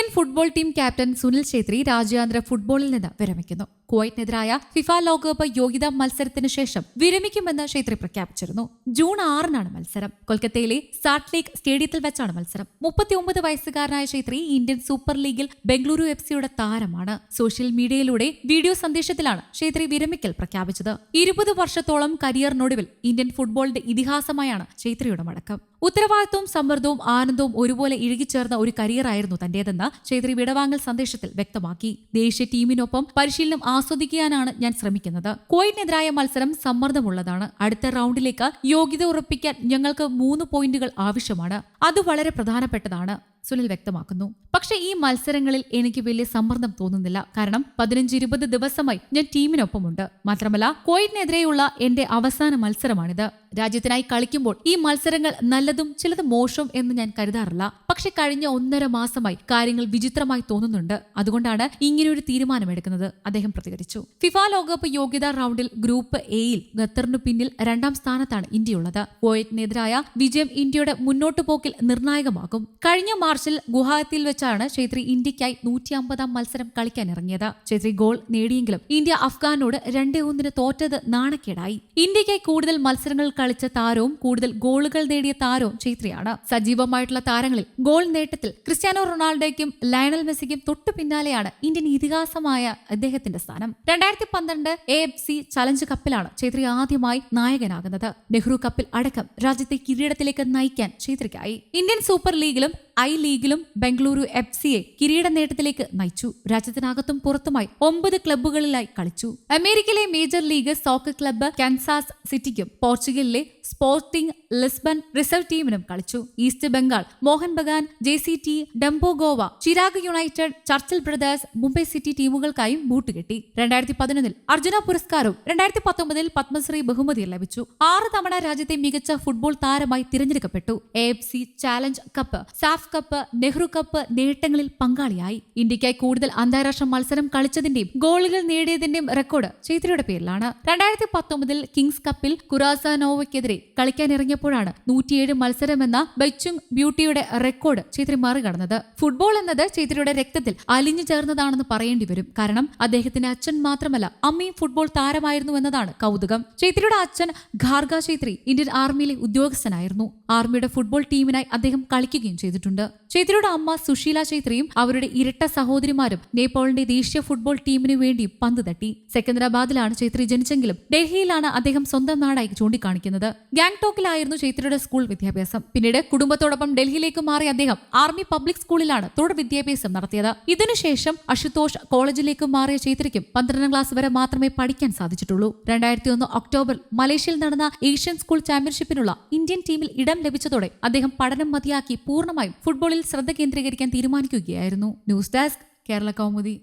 Indian football team captain Sunil Chhetri രാജ്യാന്തര ഫുട്ബോളിൽ നിന്ന് വിരമിക്കുന്നു. കുവൈറ്റിനെതിരായ ഫിഫ ലോകകപ്പ് യോഗ്യതാ മത്സരത്തിന് ശേഷം വിരമിക്കുമെന്ന് ഛേത്രി പ്രഖ്യാപിച്ചിരുന്നു. ജൂൺ ആറിനാണ് മത്സരം. കൊൽക്കത്തയിലെ സാട്ട് ലീഗ് സ്റ്റേഡിയത്തിൽ വെച്ചാണ് മത്സരം. മുപ്പത്തിയൊമ്പത് വയസ്സുകാരനായ ഛേത്രി ഇന്ത്യൻ സൂപ്പർ ലീഗിൽ ബംഗളൂരു എഫ് സിയുടെ താരമാണ്. സോഷ്യൽ മീഡിയയിലൂടെ വീഡിയോ സന്ദേശത്തിലാണ് ഛേത്രി വിരമിക്കൽ പ്രഖ്യാപിച്ചത്. ഇരുപത് വർഷത്തോളം കരിയറിനൊടുവിൽ ഇന്ത്യൻ ഫുട്ബോളിന്റെ ഇതിഹാസമായാണ് ഛേത്രിയുടെ മടക്കം. ഉത്തരവാദിത്വവും സമ്മർദ്ദവും ആനന്ദവും ഒരുപോലെ ഇഴുകിച്ചേർന്ന ഒരു കരിയറായിരുന്നു തന്റേതെന്ന് ഛേത്രി വിടവാങ്ങൽ സന്ദേശത്തിൽ വ്യക്തമാക്കി. ദേശീയ ടീമിനൊപ്പം പരിശീലനം ആസ്വദിക്കാനാണ് ഞാൻ ശ്രമിക്കുന്നത്. കുവൈറ്റിനെതിരായ മത്സരം സമ്മർദ്ദമുള്ളതാണ്. അടുത്ത റൗണ്ടിലേക്ക് യോഗ്യത ഉറപ്പിക്കാൻ ഞങ്ങൾക്ക് മൂന്ന് പോയിന്റുകൾ ആവശ്യമാണ്. അത് വളരെ പ്രധാനപ്പെട്ടതാണ്. സുനിൽ വ്യക്തമാക്കുന്നു. പക്ഷെ ഈ മത്സരങ്ങളിൽ എനിക്ക് വലിയ സമ്മർദ്ദം തോന്നുന്നില്ല. കാരണം പതിനഞ്ച് ഇരുപത് ദിവസമായി ഞാൻ ടീമിനൊപ്പമുണ്ട്. മാത്രമല്ല കോയിറ്റിനെതിരെയുള്ള എന്റെ അവസാന മത്സരമാണിത്. രാജ്യത്തിനായി കളിക്കുമ്പോൾ ഈ മത്സരങ്ങൾ നല്ലതും ചിലത് മോശവും എന്ന് ഞാൻ കരുതാറില്ല. പക്ഷെ കഴിഞ്ഞ ഒന്നര മാസമായി കാര്യങ്ങൾ വിചിത്രമായി തോന്നുന്നുണ്ട്. അതുകൊണ്ടാണ് ഇങ്ങനെയൊരു തീരുമാനമെടുക്കുന്നത്. അദ്ദേഹം പ്രതികരിച്ചു. ഫിഫ ലോകകപ്പ് യോഗ്യതാ റൗണ്ടിൽ ഗ്രൂപ്പ് എയിൽ ഖത്തറിനു പിന്നിൽ രണ്ടാം സ്ഥാനത്താണ് ഇന്ത്യയുള്ളത്. കുവൈറ്റിനെതിരായ വിജയം ഇന്ത്യയുടെ മുന്നോട്ടു പോക്കിൽ നിർണായകമാകും. കഴിഞ്ഞ മാർച്ചിൽ ഗുവാഹത്തിയിൽ വെച്ചാണ് ഛേത്രി ഇന്ത്യക്കായി നൂറ്റി അമ്പതാം മത്സരം കളിക്കാൻ ഇറങ്ങിയത്. ഛേത്രി ഗോൾ നേടിയെങ്കിലും ഇന്ത്യ അഫ്ഗാനോട് രണ്ടേ ഒന്നിന് തോറ്റത് നാണക്കേടായി. ഇന്ത്യക്കായി കൂടുതൽ മത്സരങ്ങൾ കളിച്ച താരവും കൂടുതൽ ഗോളുകൾ നേടിയ താരവും ഛേത്രിയാണ്. സജീവമായിട്ടുള്ള താരങ്ങളിൽ ഗോൾ നേട്ടത്തിൽ ക്രിസ്ത്യാനോ റൊണാൾഡോയ്ക്കും ലയണൽ മെസ്സിക്കും തൊട്ടു പിന്നാലെയാണ് ഇന്ത്യൻ ഇതിഹാസമായ അദ്ദേഹത്തിന്റെ സ്ഥാനം. രണ്ടായിരത്തി പന്ത്രണ്ട് എ എഫ് സി ചലഞ്ച് കപ്പിലാണ് ഛേത്രി ആദ്യമായി നായകനാകുന്നത്. നെഹ്റു കപ്പിൽ അടക്കം രാജ്യത്തെ കിരീടത്തിലേക്ക് നയിക്കാൻ ഛേത്രിക്കായി. ഇന്ത്യൻ സൂപ്പർ ലീഗിലും ഐ ലീഗിലും ബംഗളൂരു എഫ് സിയെ കിരീട നേട്ടത്തിലേക്ക് നയിച്ചു. രാജ്യത്തിനകത്തും പുറത്തുമായി ഒമ്പത് ക്ലബ്ബുകളിലായി കളിച്ചു. അമേരിക്കയിലെ major league soccer club Kansas സിറ്റിക്കും പോർച്ചുഗലിലെ സ്പോർട്ടിംഗ് ലിസ്ബൺ റിസർവ് ടീമിനും കളിച്ചു. East Bengal Mohun Bagan J C T Dempo Goa Chirag united Churchill brothers Mumbai city ടീമുകൾക്കായും boot കെട്ടി. രണ്ടായിരത്തി പതിനൊന്നിൽ അർജുന പുരസ്കാരവും രണ്ടായിരത്തി പത്തൊമ്പതിൽ പത്മശ്രീ ബഹുമതി ലഭിച്ചു. ആറ് തവണ രാജ്യത്തെ മികച്ച ഫുട്ബോൾ താരമായി തിരഞ്ഞെടുക്കപ്പെട്ടു. A F C challenge cup SAFF cup Nehru cup നേട്ടങ്ങളിൽ പങ്കാളിയായി. ഇന്ത്യക്കായി കൂടുതൽ അന്താരാഷ്ട്ര മത്സരം കളിച്ചതിന്റെയും ഗോളുകൾ നേടിയതിന്റെയും റെക്കോർഡ് ചൈത്രയുടെ പേരിലാണ്. രണ്ടായിരത്തി പത്തൊമ്പതിൽ കിങ്സ് കപ്പിൽ കുറാസാനോവയ്ക്കെതിരെ കളിക്കാനിറങ്ങിയപ്പോഴാണ് നൂറ്റിയേഴ് മത്സരമെന്ന ബൈച്ചുങ് ബ്യൂട്ടിയുടെ റെക്കോർഡ് ചൈത്രി മറികടന്നത് ഫുട്ബോൾ എന്നത് ചൈത്രിയുടെ രക്തത്തിൽ അലിഞ്ഞു ചേർന്നതാണെന്ന് പറയേണ്ടി വരും. കാരണം അദ്ദേഹത്തിന്റെ അച്ഛൻ മാത്രമല്ല അമ്മയും ഫുട്ബോൾ താരമായിരുന്നു എന്നതാണ് കൗതുകം. ചൈത്രിയുടെ അച്ഛൻ ഖാർഗ ചൈത്രി ഇന്ത്യൻ ആർമിയിലെ ഉദ്യോഗസ്ഥനായിരുന്നു. ആർമിയുടെ ഫുട്ബോൾ ടീമിനായി അദ്ദേഹം കളിക്കുകയും ചെയ്തിട്ടുണ്ട്. ചൈത്രിയുടെ അമ്മ സുശീല ചൈത്രിയും അവരുടെ ഇരട്ട സഹോദരിമാരും നേപ്പാളിന്റെ ദേശീയ ഫുട്ബോൾ ടീമിനു വേണ്ടി പന്ത് തട്ടി. സെക്കന്ദരാബാദിലാണ് ചൈത്രി ജനിച്ചെങ്കിലും ഡൽഹിയിലാണ് അദ്ദേഹം സ്വന്തം നാടായി ചൂണ്ടിക്കാണിക്കുന്നത്. ഗാങ്ടോക്കിലായിരുന്നു ചൈത്രയുടെ സ്കൂൾ വിദ്യാഭ്യാസം. പിന്നീട് കുടുംബത്തോടൊപ്പം ഡൽഹിയിലേക്ക് മാറിയ അദ്ദേഹം ആർമി പബ്ലിക് സ്കൂളിലാണ് തുടർ വിദ്യാഭ്യാസം നടത്തിയത്. ഇതിനുശേഷം അശുതോഷ് കോളേജിലേക്ക് മാറിയ ചൈത്രയ്ക്കും പന്ത്രണ്ടാം ക്ലാസ് വരെ മാത്രമേ പഠിക്കാൻ സാധിച്ചിട്ടുള്ളൂ. രണ്ടായിരത്തി ഒന്ന് ഒക്ടോബറിൽ മലേഷ്യയിൽ നടന്ന ഏഷ്യൻ സ്കൂൾ ചാമ്പ്യൻഷിപ്പിനുള്ള ഇന്ത്യൻ ടീമിൽ ഇടം ലഭിച്ചതോടെ അദ്ദേഹം പഠനം മതിയാക്കി പൂർണമായും ഫുട്ബോളിൽ ശ്രദ്ധ കേന്ദ്രീകരിക്കാൻ തീരുമാനിക്കുകയായിരുന്നു. News desk Kerala Kaumudi.